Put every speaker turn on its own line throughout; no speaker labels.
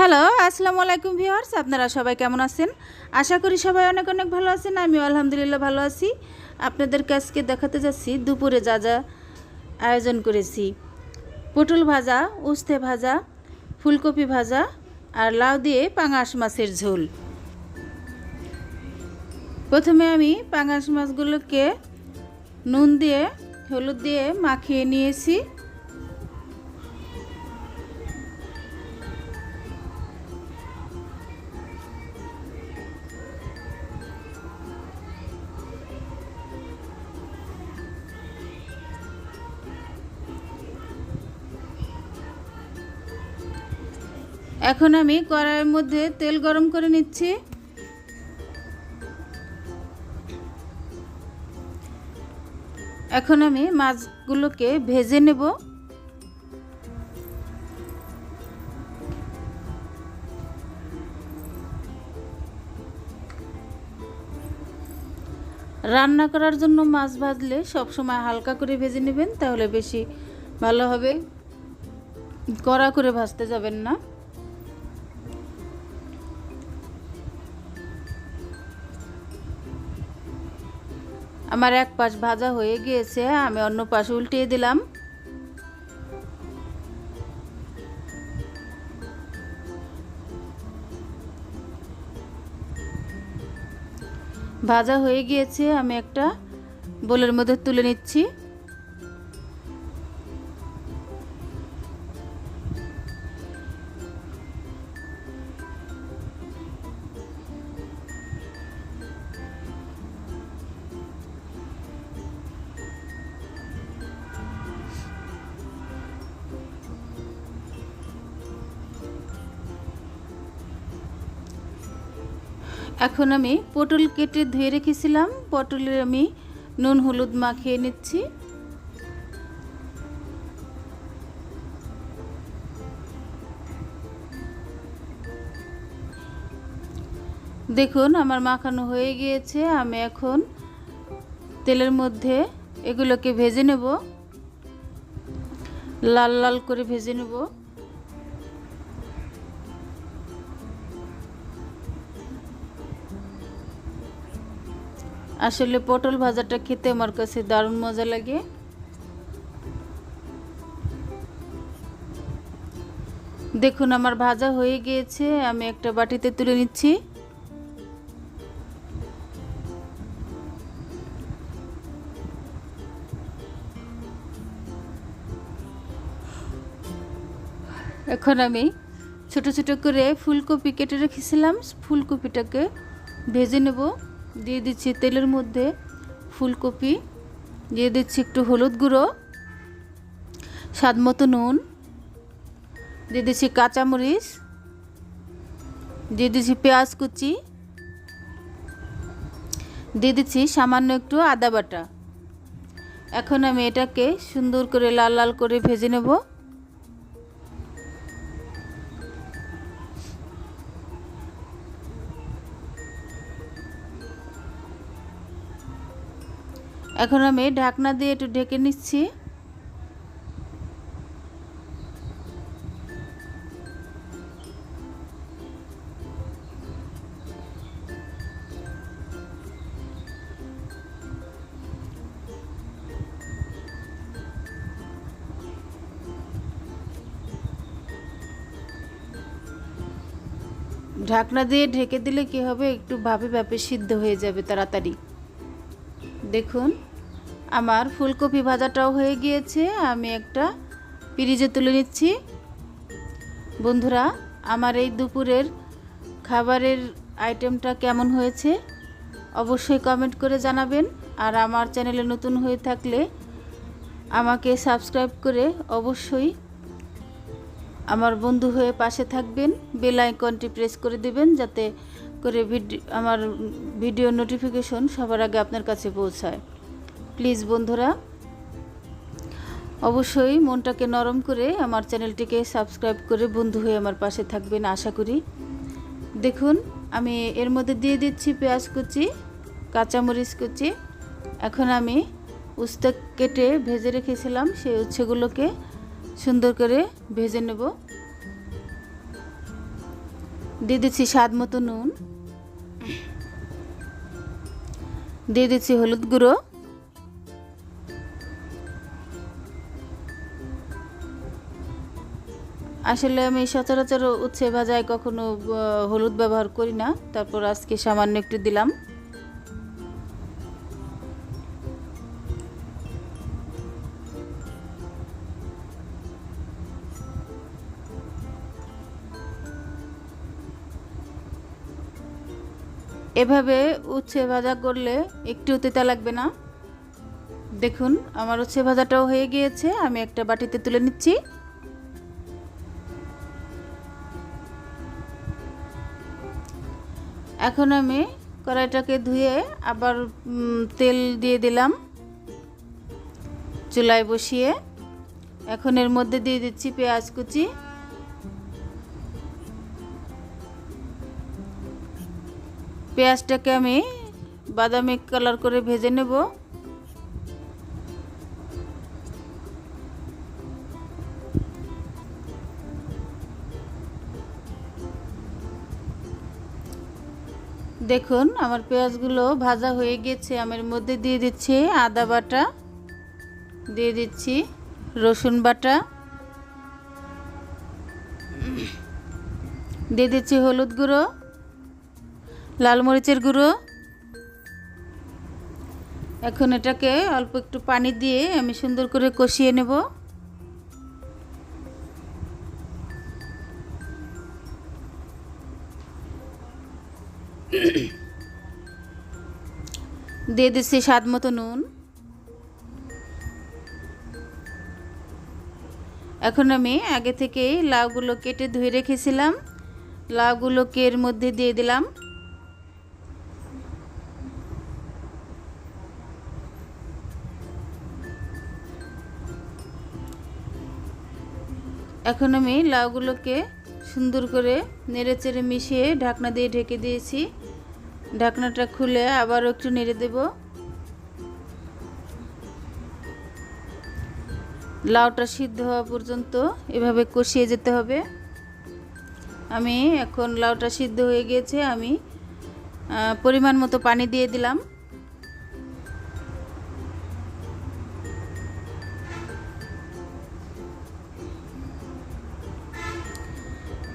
Hello আসসালামু আলাইকুম viewers, আপনারা সবাই কেমন আছেন? আশা করি সবাই অনেক অনেক ভালো আছেন, আমিও আলহামদুলিল্লাহ ভালো আছি। আপনাদেরকে আজকে দেখাতে যাচ্ছি, দুপুরে যা যা আয়োজন করেছি। পটল ভাজা, উস্তে ভাজা, ফুলকপি ভাজা আর লাউ দিয়ে পাঙাশ মাছের ঝোল। প্রথমে আমি পাঙাশ মাছগুলোকে নুন দিয়ে, হলুদ দিয়ে মাখিয়ে নিয়েছি। এখন আমি কড়াইয়ের মধ্যে তেল গরম করে নিচ্ছি। এখন আমি মাছগুলোকে ভেজে নেব। রান্না করার জন্য মাছ ভাজলে সবসময় হালকা করে ভেজে নেবেন, তাহলে বেশি ভালো হবে। কড়া করে ভাজতে যাবেন না। আমার এক পাশ ভাজা হয়ে গিয়েছে, আমি অন্য পাশ উল্টিয়ে দিলাম। ভাজা হয়ে গিয়েছে, আমি একটা বোলের মধ্যে তুলে নিচ্ছি। এখন আমি পটল কেটে ধুয়ে রেখেছিলাম। পটলের আমি নুন হলুদ মাখিয়ে নিচ্ছি। দেখুন, আমার মাখানো হয়ে গিয়েছে। আমি এখন তেলের মধ্যে এগুলোকে ভেজে নেব। লাল লাল করে ভেজে নেব। আসলে পটল ভাজাটা খেতে আমার কাছে দারুণ মজা লাগে। দেখুন, আমার ভাজা হয়ে গিয়েছে, আমি একটা বাটিতে তুলে নিচ্ছি। এখন আমি ছোট ছোট করে ফুলকপি কেটে রেখেছিলাম। ফুলকপিটাকে ভেজে নেব। দিয়ে দিচ্ছি তেলের মধ্যে ফুলকপি, দিয়ে দিচ্ছি একটু হলুদ গুঁড়ো, স্বাদ মতো নুন, দিয়ে দিচ্ছি কাঁচামরিচ, দিয়ে দিচ্ছি পেঁয়াজ কুচি, দিয়ে দিচ্ছি সামান্য একটু আদা বাটা। এখন আমি এটাকে সুন্দর করে লাল লাল করে ভেজে নেব। এখন আমি ঢাকনা দিয়ে একটু ঢেকে নিচ্ছি। ঢাকনা দিয়ে ঢেকে দিলে কি হবে? একটু ভাবে ভাবে সিদ্ধ হয়ে যাবে তাড়াতাড়ি। দেখুন। আমার ফুলকপি ভাজাটাও হয়ে গিয়েছে, আমি একটা পিরিজে তুলে নিচ্ছি। বন্ধুরা, আমার এই দুপুরের খাবারের আইটেমটা কেমন হয়েছে অবশ্যই কমেন্ট করে জানাবেন, আর আমার চ্যানেলে নতুন হয়ে থাকলে আমাকে সাবস্ক্রাইব করে অবশ্যই আমার বন্ধু হয়ে পাশে থাকবেন, বেল আইকনটি প্রেস করে দেবেন যাতে করে ভিডিও আমার ভিডিও নোটিফিকেশন সবার আগে আপনার কাছে পৌঁছায়। প্লিজ বন্ধুরা, অবশ্যই মনটাকে নরম করে আমার চ্যানেলটিকে সাবস্ক্রাইব করে বন্ধু হয়ে আমার পাশে থাকবেন আশা করি। দেখুন, আমি এর মধ্যে দিয়ে দিচ্ছি পেঁয়াজ কুচি, কাঁচামরিচ কুচি। এখন আমি উস্তে কেটে ভেজে রেখেছিলাম, সেই উচ্ছেগুলোকে সুন্দর করে ভেজে নেব। দিয়ে দিচ্ছি স্বাদ মতো নুন। দিয়ে দিচ্ছি হলুদ গুঁড়ো। আসলে আমি সচরাচর উচ্ছে ভাজায় কখনো হলুদ ব্যবহার করি না। তারপর আজকে সামান্য একটু দিলাম। এভাবে উচ্ছে ভাজা করলে একটু তেতা লাগবে না। দেখুন, আমার উচ্ছে ভাজাটাও হয়ে গিয়েছে। আমি একটা বাটিতে তুলে নিচ্ছি। এখন আমি কড়াইটাকে ধুয়ে আবার তেল দিয়ে দিলাম। চুলায় বসিয়ে এখন এর মধ্যে দিয়ে দিচ্ছি পেঁয়াজ কুচি। পেঁয়াজটাকে আমি বাদামি কালার করে ভেজে নেব। দেখুন, আমার পেঁয়াজগুলো ভাজা হয়ে গেছে। আমি এর মধ্যে দিয়ে দিচ্ছি আদা বাটা, দিয়ে দিচ্ছি রসুন বাটা, দিয়ে দিচ্ছি হলুদ গুঁড়ো, লাল মরিচের গুঁড়ো। এখন এটাকে অল্প একটু পানি দিয়ে আমি সুন্দর করে কষিয়ে নেব। দিয়ে দিচ্ছি স্বাদ মতো নুন। এখন আমি আগে থেকে লাউগুলো কেটে ধুয়ে রেখেছিলাম। লাউগুলোকে এর মধ্যে দিয়ে দিলাম। এখন আমি লাউগুলোকে সুন্দর করে নেড়ে চেড়ে মিশিয়ে ঢাকনা দিয়ে ঢেকে দিয়েছি। ঢাকনাটা খুলে আবারও একটু নেড়ে দেব। লাউটা সিদ্ধ হওয়া পর্যন্ত এভাবে কষিয়ে যেতে হবে। আমি এখন লাউটা সিদ্ধ হয়ে গিয়েছে, আমি পরিমাণ মতো পানি দিয়ে দিলাম।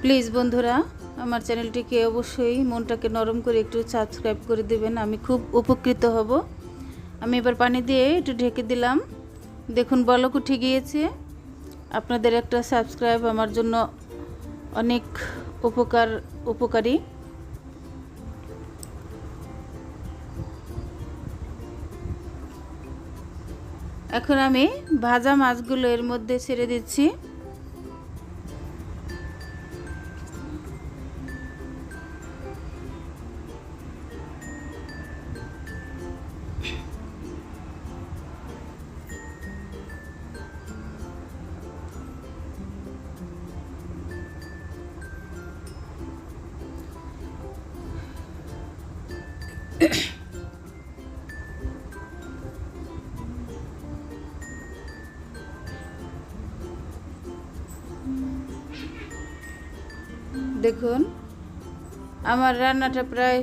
প্লিজ বন্ধুরা আমার চ্যানেলটিকে অবশ্যই মনটাকে নরম করে একটু সাবস্ক্রাইব করে দেবেন। আমি খুব উপকৃত হব। আমি এবার পানি দিয়ে একটু ঢেকে দিলাম। দেখুন, বলক উঠে গিয়েছে। আপনাদের একটা সাবস্ক্রাইব আমার জন্য অনেক উপকার, উপকারী। এখন আমি ভাজা মাছগুলো এর মধ্যে ছেড়ে দিচ্ছি। দেখুন, আমার রান্নাটা প্রায়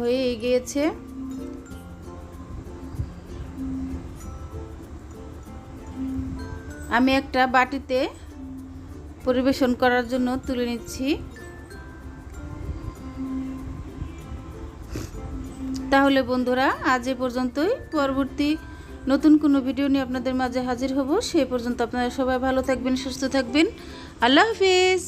হয়ে গিয়েছে। আমি একটা বাটিতে পরিবেশন করার জন্য তুলে নিচ্ছি। তাহলে বন্ধুরা, আজ এ পর্যন্তই। পরবর্তী নতুন কোনো ভিডিও নিয়ে আপনাদের মাঝে হাজির হব। সেই পর্যন্ত আপনারা সবাই ভালো থাকবেন, সুস্থ থাকবেন। আল্লাহ হাফিজ।